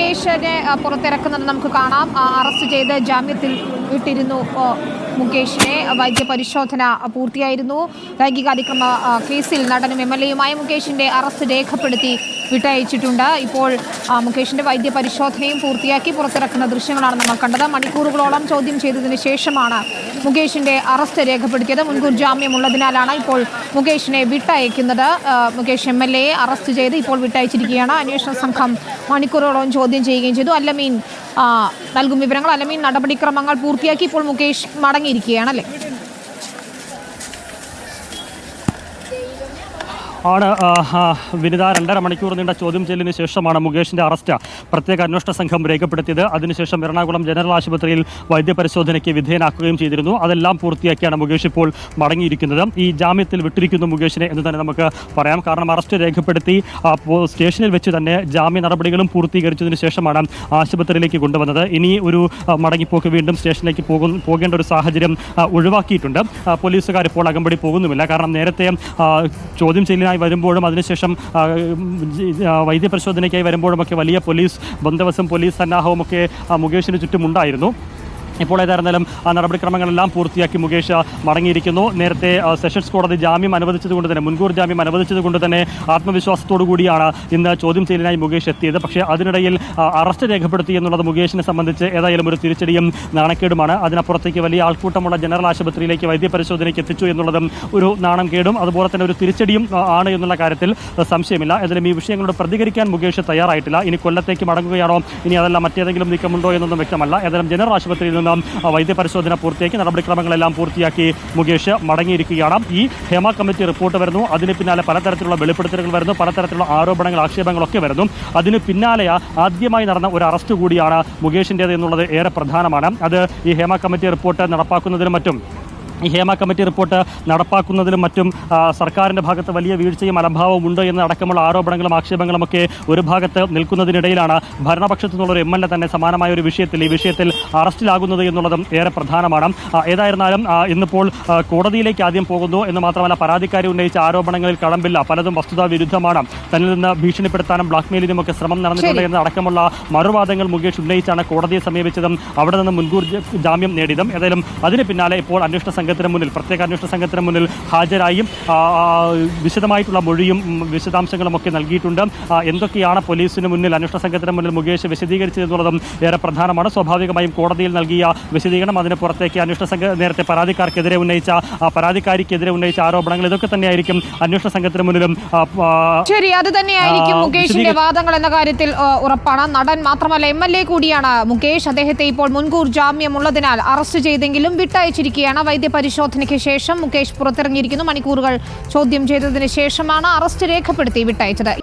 മുകേഷിനെ പുറത്തിറക്കുന്നത് നമുക്ക് കാണാം. അറസ്റ്റ് ചെയ്ത് ജാമ്യത്തിൽ വിട്ടിരുന്നു മുകേഷിനെ. വൈദ്യ പരിശോധന പൂർത്തിയായിരുന്നു. ലൈംഗികാതിക്രമ കേസിൽ നടനും എം എൽ എയുമായ മുകേഷിന്റെ അറസ്റ്റ് രേഖപ്പെടുത്തി വിട്ടയച്ചിട്ടുണ്ട്. ഇപ്പോൾ മുകേഷിന്റെ വൈദ്യ പരിശോധനയും പൂർത്തിയാക്കി പുറത്തിറക്കുന്ന ദൃശ്യങ്ങളാണ് നമ്മൾ കണ്ടത്. മണിക്കൂറുകളോളം ചോദ്യം ചെയ്തതിന് ശേഷമാണ് മുകേഷിന്റെ അറസ്റ്റ് രേഖപ്പെടുത്തിയത്. മുൻകൂർ ജാമ്യമുള്ളതിനാലാണ് ഇപ്പോൾ മുകേഷിനെ വിട്ടയക്കുന്നത്. മുകേഷ് എം എൽ എയെ അറസ്റ്റ് ചെയ്ത് ഇപ്പോൾ വിട്ടയച്ചിരിക്കുകയാണ്. അന്വേഷണ സംഘം മണിക്കൂറുകളോളം ചോദ്യം ചെയ്യുകയും ചെയ്തു. അല്ലമീൻ നൽകും വിവരങ്ങൾ. അല്ലമീൻ നടപടിക്രമങ്ങൾ പൂർത്തിയാക്കി ഇപ്പോൾ മുകേഷ് മടങ്ങിയിരിക്കുകയാണ് അല്ലേ? ആണ് വിനിത രണ്ടര മണിക്കൂർ നീണ്ട ചോദ്യം ചെയ്യലിന് ശേഷമാണ് മുകേഷിന്റെ അറസ്റ്റ്. പ്രത്യേക അന്വേഷണ സംഘം രേഖപ്പെടുത്തിയത്. അതിനുശേഷം എറണാകുളം ജനറൽ ആശുപത്രിയിൽ വൈദ്യപരിശോധനയ്ക്ക് വിധേയനാക്കുകയും ചെയ്തിരുന്നു. അതെല്ലാം പൂർത്തിയാക്കിയാണ് മുകേഷ് ഇപ്പോൾ മടങ്ങിയിരിക്കുന്നത്. ഈ ജാമ്യത്തിൽ വിട്ടിരിക്കുന്നു മുകേഷിനെ എന്ന് തന്നെ നമുക്ക് പറയാം. കാരണം അറസ്റ്റ് രേഖപ്പെടുത്തി സ്റ്റേഷനിൽ വെച്ച് തന്നെ ജാമ്യ നടപടികളും പൂർത്തീകരിച്ചതിന് ശേഷമാണ് ആശുപത്രിയിലേക്ക് കൊണ്ടുവന്നത്. ഇനി ഒരു മടങ്ങിപ്പോക്ക് വീണ്ടും സ്റ്റേഷനിലേക്ക് പോകും പോകേണ്ട ഒരു സാഹചര്യം ഒഴിവാക്കിയിട്ടുണ്ട്. പോലീസുകാർ ഇപ്പോൾ അകമ്പടി പോകുന്നുമില്ല. കാരണം നേരത്തെ ചോദ്യം ചോദ്യം ചെയ്യലിനായി വരുമ്പോഴും അതിനുശേഷം വൈദ്യപരിശോധനയ്ക്കായി വരുമ്പോഴുമൊക്കെ വലിയ പോലീസ് ബന്ധവസം പോലീസ് സന്നാഹവുമൊക്കെ മുകേഷിന് ചുറ്റുമുണ്ടായിരുന്നു. ഇപ്പോൾ ഏതായിരുന്നാലും ആ നടപടിക്രമങ്ങളെല്ലാം പൂർത്തിയാക്കി മുകേഷ് മടങ്ങിയിരിക്കുന്നു. നേരത്തെ സെഷൻസ് കോടതി ജാമ്യം അനുവദിച്ചതുകൊണ്ട് തന്നെ മുൻകൂർ ജാമ്യം അനുവദിച്ചതുകൊണ്ട് തന്നെ ആത്മവിശ്വാസത്തോടു കൂടിയാണ് ഇന്ന് ചോദ്യം ചെയ്യലിനായി മുകേഷ് എത്തിയത്. പക്ഷേ അതിനിടയിൽ അറസ്റ്റ് രേഖപ്പെടുത്തി എന്നുള്ളത് മുകേഷിനെ സംബന്ധിച്ച് ഏതായാലും ഒരു തിരിച്ചടിയും നാണക്കേടുമാണ്. അതിനപ്പുറത്തേക്ക് വലിയ ആൾക്കൂട്ടമുള്ള ജനറൽ ആശുപത്രിയിലേക്ക് വൈദ്യപരിശോധനയ്ക്ക് എത്തിച്ചു എന്നുള്ളതും ഒരു നാണം കേടും. അതുപോലെ തന്നെ ഒരു തിരിച്ചടിയും ആണ് എന്നുള്ള കാര്യത്തിൽ സംശയമില്ല. ഏതായാലും ഈ വിഷയങ്ങളോട് പ്രതികരിക്കാൻ മുകേഷ് തയ്യാറായിട്ടില്ല. ഇനി കൊല്ലത്തേക്ക് മടങ്ങുകയാണോ? ഇനി അതല്ല മറ്റേതെങ്കിലും നീക്കമുണ്ടോ എന്നൊന്നും വ്യക്തമല്ല. ഏതായാലും ജനറൽ ആശുപത്രിയിൽ നിന്ന് ആ, വൈദ്യപരിശോധന പൂർത്തിയാക്കി നടപടിക്രമങ്ങളെല്ലാം പൂർത്തിയാക്കി മുകേഷ് മടങ്ങിയിരിക്കുകയാണ്. ഈ ഹേമ കമ്മിറ്റി റിപ്പോർട്ട് വരുന്നു. അതിന് പിന്നാലെ പലതരത്തിലുള്ള വെളിപ്പെടുത്തലുകൾ വരുന്നു. പലതരത്തിലുള്ള ആരോപണങ്ങൾ ആക്ഷേപങ്ങളൊക്കെ വരുന്നു. അതിന് പിന്നാലെ ആദ്യമായി നടന്ന ഒരു അറസ്റ്റ് കൂടിയാണ് മുകേഷിന്റേത് എന്നുള്ളത് ഏറെ പ്രധാനമാണ്. അത് ഈ ഹേമ കമ്മിറ്റി റിപ്പോർട്ട് നടപ്പാക്കുന്നതിനും മറ്റും. ഈ ഹേമ കമ്മിറ്റി റിപ്പോർട്ട് നടപ്പാക്കുന്നതിലും മറ്റും സർക്കാരിന്റെ ഭാഗത്ത് വലിയ വീഴ്ചയും അലംഭാവവും ഉണ്ട് എന്ന അടക്കമുള്ള ആരോപണങ്ങളും ആക്ഷേപങ്ങളും ഒക്കെ ഒരു ഭാഗത്ത് നിൽക്കുന്നതിനിടയിലാണ്. ഭരണപക്ഷത്തു നിന്നുള്ള ഒരു എം എൽ എ തന്നെ സമാനമായ ഒരു വിഷയത്തിൽ ഈ വിഷയത്തിൽ അറസ്റ്റിലാകുന്നത് എന്നുള്ളതും ഏറെ പ്രധാനമാണ്. ഏതായിരുന്നാലും ഇന്നിപ്പോൾ കോടതിയിലേക്ക് ആദ്യം പോകുന്നു എന്ന് മാത്രമല്ല പരാതിക്കാരി ഉന്നയിച്ച ആരോപണങ്ങളിൽ കടമ്പില്ല. പലതും വസ്തുതാ വിരുദ്ധമാണ്. തന്നിൽ നിന്ന് ഭീഷണിപ്പെടുത്താനും ബ്ലാക്ക്മെയിലിനും ഒക്കെ ശ്രമം നടന്നിട്ടുണ്ട് എന്ന അടക്കമുള്ള മറുവാദങ്ങൾ മുകേഷ് ഉന്നയിച്ചാണ് കോടതിയെ സമീപിച്ചതും അവിടെ നിന്ന് മുൻകൂർ ജാമ്യം നേടിയതും. ഏതായാലും അതിന് പിന്നാലെ ഇപ്പോൾ അന്വേഷണ സംഘത്തിന് മുന്നിൽ പ്രത്യേക അന്വേഷണ സംഘത്തിന് മുന്നിൽ ഹാജരായും വിശദമായിട്ടുള്ള മൊഴിയും വിശദാംശങ്ങളും ഒക്കെ നൽകിയിട്ടുണ്ട്. എന്തൊക്കെയാണ് പോലീസിന് മുന്നിൽ അന്വേഷണ സംഘത്തിന് മുന്നിൽ മുകേഷ് വിശദീകരിച്ചത് എന്നുള്ളതും ഏറെ പ്രധാനമാണ്. സ്വാഭാവികമായും കോടതിയിൽ നൽകിയ വിശദീകരണം അതിന് പുറത്തേക്ക് അന്വേഷണ സംഘ നേരത്തെ പരാതിക്കാർക്കെതിരെ ഉന്നയിച്ച പരാതിക്കാരിക്കെതിരെ ഉന്നയിച്ച ആരോപണങ്ങൾ ഇതൊക്കെ തന്നെയായിരിക്കും അന്വേഷണ സംഘത്തിന് മുന്നിലും ശരി അത് തന്നെയായിരിക്കും മുകേഷിന്റെ വാദങ്ങൾ എന്ന കാര്യത്തിൽ ഉറപ്പാണ്. നടൻ മാത്രമല്ല എം എൽ എ കൂടിയാണ് മുകേഷ്. അദ്ദേഹത്തെ ഇപ്പോൾ മുൻകൂർ ജാമ്യം ഉള്ളതിനാൽ അറസ്റ്റ് ചെയ്തെങ്കിലും വിട്ടയച്ചിരിക്കുകയാണ് വൈദ്യപരിശോധനയ്ക്ക് ശേഷം മുകേഷ് പുറത്തിറങ്ങിയിരിക്കുന്നു. മണിക്കൂറുകൾ ചോദ്യം ചെയ്തതിന് ശേഷമാണ് അറസ്റ്റ് രേഖപ്പെടുത്തി വിട്ടയച്ചത്.